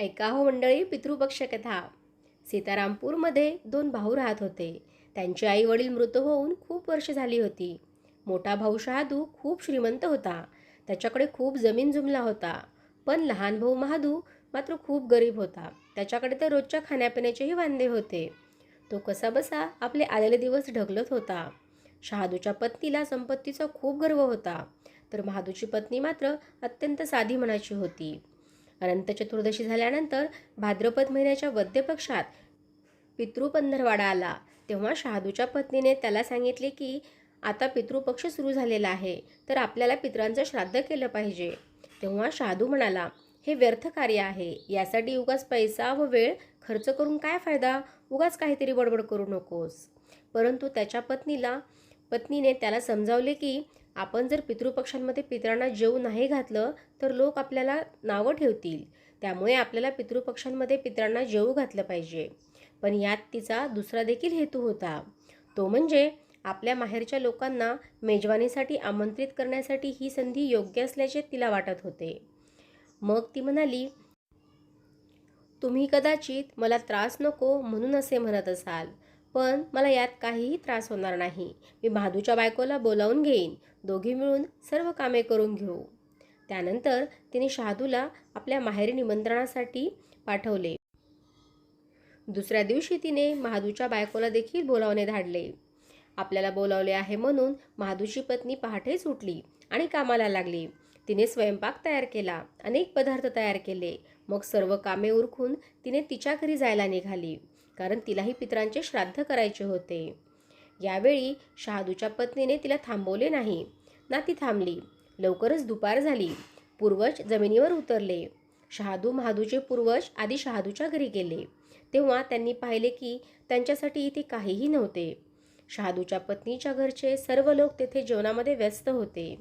ऐका हो मंडळी पितृपक्ष कथा सीतारामपूरमध्ये दोन भाऊ राहत होते. त्यांचे आई वडील मृत होऊन खूप वर्ष झाली होती. मोठा भाऊ शहादू खूप श्रीमंत होता. त्याच्याकडे खूप जमीन जुमला होता. पण लहान भाऊ महादू मात्र खूप गरीब होता. त्याच्याकडे तर रोजच्या खाण्यापिण्याचेही वांदे होते. तो कसाबसा आपले आलेले दिवस ढकलत होता. शहादूच्या पत्नीला संपत्तीचा खूप गर्व होता. तर महादूची पत्नी मात्र अत्यंत साधी मनाची होती. अनंत चतुर्दशी झाल्यानंतर भाद्रपद महिन्याच्या वद्यपक्षात पितृपंधरवाडा आला. तेव्हा शहादूच्या पत्नीने त्याला सांगितले की आता पितृपक्ष सुरू झालेला आहे तर आपल्याला पितरांचं श्राद्ध केलं पाहिजे. तेव्हा शहादू म्हणाला हे व्यर्थ कार्य आहे. यासाठी उगाच पैसा व वेळ खर्च करून काय फायदा? उगाच काहीतरी बडबड करू नकोस. परंतु त्याच्या पत्नीला पत्नीने त्याला समजावले की आपण जर पितृपक्षांमध्ये पितरांना जेवू नाही घातलं तर लोक आपल्याला नावं ठेवतील. त्यामुळे आपल्याला पितृपक्षांमध्ये पितरांना जेवू घातलं पाहिजे. पण यात तिचा दुसरा देखील हेतू होता. तो म्हणजे आपल्या माहेरच्या लोकांना मेजवानीसाठी आमंत्रित करण्यासाठी ही संधी योग्य असल्याचे तिला वाटत होते. मग ती म्हणाली तुम्ही कदाचित मला त्रास नको म्हणून असे म्हणत असाल पण मला यात काहीही त्रास होणार नाही. मी महादूच्या बायकोला बोलावून घेईन. दोघी मिळून सर्व कामे करून घेऊ. त्यानंतर तिने शहादूला आपल्या माहेरी निमंत्रणासाठी पाठवले. दुसऱ्या दिवशी तिने महादूच्या बायकोला देखील बोलावणे धाडले. आपल्याला बोलावले आहे म्हणून महादूची पत्नी पहाटेच उठली आणि कामाला लागली. तिने स्वयंपाक तयार केला अनेक पदार्थ तयार केले. मग सर्व कामे उरकून तिने तिच्या घरी जायला निघाली कारण तिलाही पितरांचे श्राद्ध करायचे होते. यावेळी शहादूच्या पत्नीने तिला थांबवले नाही. ना ती थांबली. लवकरच दुपार झाली. पूर्वज जमिनीवर उतरले. शहादू महादूचे पूर्वज आधी शहादूच्या घरी गेले. तेव्हा त्यांनी पाहिले की त्यांच्यासाठी इथे काहीही नव्हते. शहादूच्या पत्नीच्या घरचे सर्व लोक तेथे जेवणामध्ये व्यस्त होते.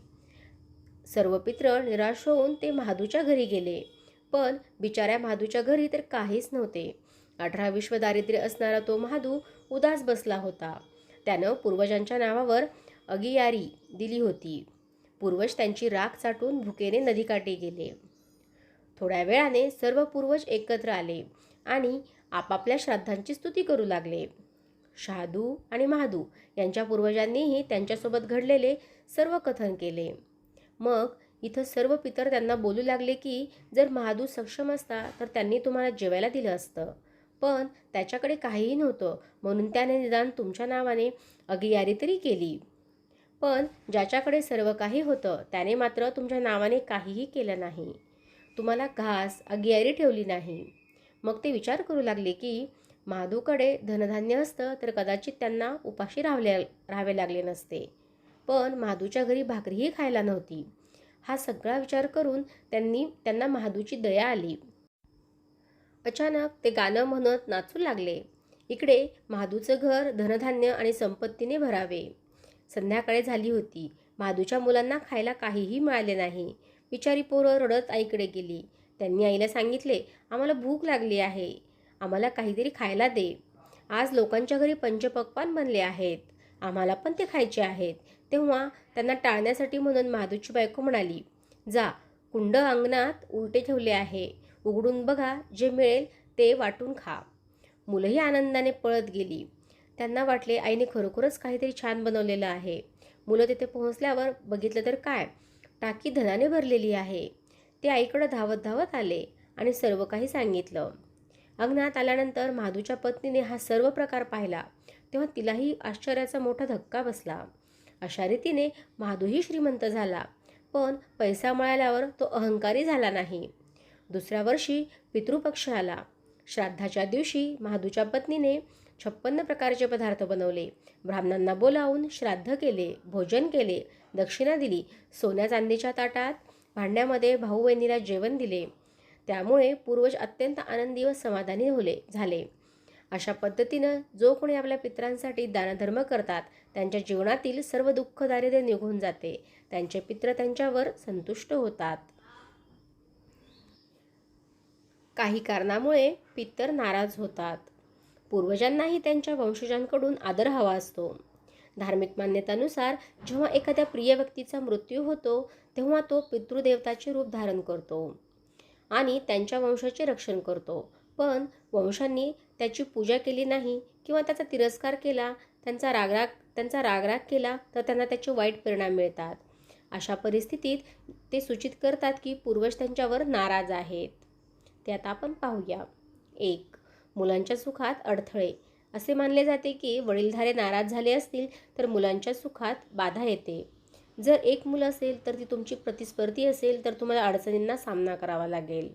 सर्व पित्र निराश होऊन ते महादूच्या घरी गेले. पण बिचाऱ्या महादूच्या घरी तर काहीच नव्हते. अठरा विश्व दारिद्र्य असणारा तो महादू उदास बसला होता. त्यानं पूर्वजांच्या नावावर अगियारी दिली होती. पूर्वज त्यांची राख चाटून भुकेने नदीकाठी गेले. थोड्या वेळाने सर्व पूर्वज एकत्र आले आणि आपापल्या श्राद्धांची स्तुती करू लागले. शहादू आणि महादू यांच्या पूर्वजांनीही त्यांच्यासोबत घडलेले सर्व कथन केले. मग इथं सर्व पितर त्यांना बोलू लागले की जर महादू सक्षम असता तर त्यांनी तुम्हाला जेवायला दिलं असतं. पण त्याच्याकडे काहीही नव्हतं. म्हणून त्याने निदान तुमच्या नावाने अगियारी तरी केली. पण ज्याच्याकडे सर्व काही होतं त्याने मात्र तुमच्या नावाने काहीही केलं नाही. तुम्हाला घास अगियारी ठेवली नाही. मग ते विचार करू लागले की महादूकडे धनधान्य असतं तर कदाचित त्यांना उपाशी राहले राहावे लागले नसते. पण महादूच्या घरी भाकरीही खायला नव्हती. हा सगळा विचार करून त्यांनी त्यांना महादूची दया आली. अचानक ते गाणं म्हणत नाचू लागले. इकडे महादूचं घर धनधान्य आणि संपत्तीने भरावे. संध्याकाळी झाली होती. महादूच्या मुलांना खायला काहीही मिळाले नाही. बिचारी पोरं रडत आईकडे गेली. त्यांनी आईला सांगितले आम्हाला भूक लागली आहे. आम्हाला काहीतरी खायला दे. आज लोकांच्या घरी पंचपक्वान बनले आहेत. आम्हाला पण ते खायचे आहेत. तेव्हा त्यांना टाळण्यासाठी म्हणून महादूची बायको म्हणाली जा कुंड अंगणात उलटे ठेवले आहे. उघडून बघा जे मिळेल ते वाटून खा. मुलंही आनंदाने पळत गेली. त्यांना वाटले आईने खरोखरच काहीतरी छान बनवलेलं आहे. मुलं तिथे पोहोचल्यावर बघितलं तर काय? टाकी धनाने भरलेली आहे. ते आईकडं धावत धावत आले आणि सर्व काही सांगितलं. अंगणात आल्यानंतर महादूच्या पत्नीने हा सर्व प्रकार पाहिला. तेव्हा तिलाही आश्चर्याचा मोठा धक्का बसला. अशा रीतीने महादूही श्रीमंत झाला. पण पैसा मिळाल्यावर तो अहंकारी झाला नाही. दुसऱ्या वर्षी पितृपक्ष आला. श्राद्धाच्या दिवशी महादूच्या पत्नीने छप्पन्न प्रकारचे पदार्थ बनवले. ब्राह्मणांना बोलावून श्राद्ध केले भोजन केले दक्षिणा दिली सोन्या चांदीच्या ताटात भांड्यामध्ये भाऊ बहिणीला जेवण दिले. त्यामुळे पूर्वज अत्यंत आनंदी व समाधानी होले झाले. अशा पद्धतीनं जो कोणी आपल्या पित्रांसाठी दानधर्म करतात त्यांच्या जीवनातील सर्व दुःख दारिद्र्य निघून जाते. त्यांचे पित्र त्यांच्यावर संतुष्ट होतात. काही कारणामुळे पितर नाराज होतात. पूर्वजांनाही त्यांच्या वंशजांकडून आदर हवा असतो. धार्मिक मान्यतानुसार जेव्हा एखाद्या प्रिय व्यक्तीचा मृत्यू होतो तेव्हा तो पितृदेवताचे रूप धारण करतो आणि त्यांच्या वंशाचे रक्षण करतो. पण वंशांनी त्याची पूजा केली नाही किंवा त्याचा तिरस्कार केला त्यांचा रागराग त्यांचा रागराग केला तर त्यांना त्याचे वाईट परिणाम मिळतात. अशा परिस्थितीत ते सूचित करतात की पूर्वज त्यांच्यावर नाराज आहेत. ते आता आपण पाहूया. एक मुलांच्या सुखात अडथळे. असे मानले जाते की वडीलधारे नाराज झाले असतील तर मुलांच्या सुखात बाधा येते. जर एक मुलं असेल तर ती तुमची प्रतिस्पर्धी असेल तर तुम्हाला अडचणींना सामना करावा लागेल.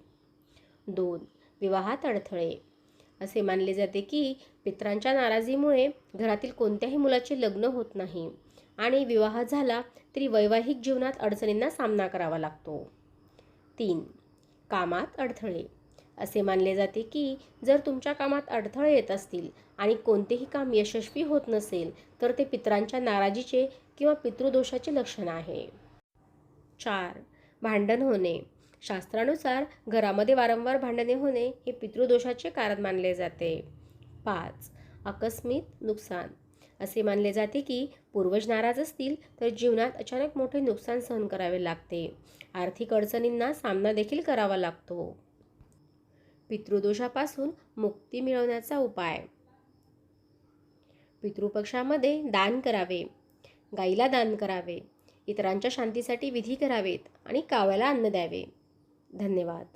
दोन विवाहात अडथळे. असे मानले जाते की पित्रांच्या नाराजीमुळे घरातील कोणत्याही मुलाचे लग्न होत नाही आणि विवाह झाला तरी वैवाहिक जीवनात अडचणींना सामना करावा लागतो. तीन कामात अडथळे. असे मानले जाते की जर तुमच्या कामात अडथळे येत असतील आणि कोणतेही काम यशस्वी होत नसेल तर ते पित्रांच्या नाराजीचे किंवा पितृदोषाचे लक्षण आहे. चार. भांडण होणे. शास्त्रानुसार घरामध्ये वारंवार भांडणे होणे हे पितृदोषाचे कारण मानले जाते. पाच. आकस्मिक नुकसान. असे मानले जाते की पूर्वज नाराज असतील तर जीवनात अचानक मोठे नुकसान सहन करावे लागते. आर्थिक अडचणींना सामना देखील करावा लागतो. पितृदोषापासून मुक्ती मिळवण्याचा उपाय. पितृपक्षामध्ये दान करावे गाईला दान करावे इतरांच्या शांतीसाठी विधी करावेत आणि काव्याला अन्न द्यावे. धन्यवाद.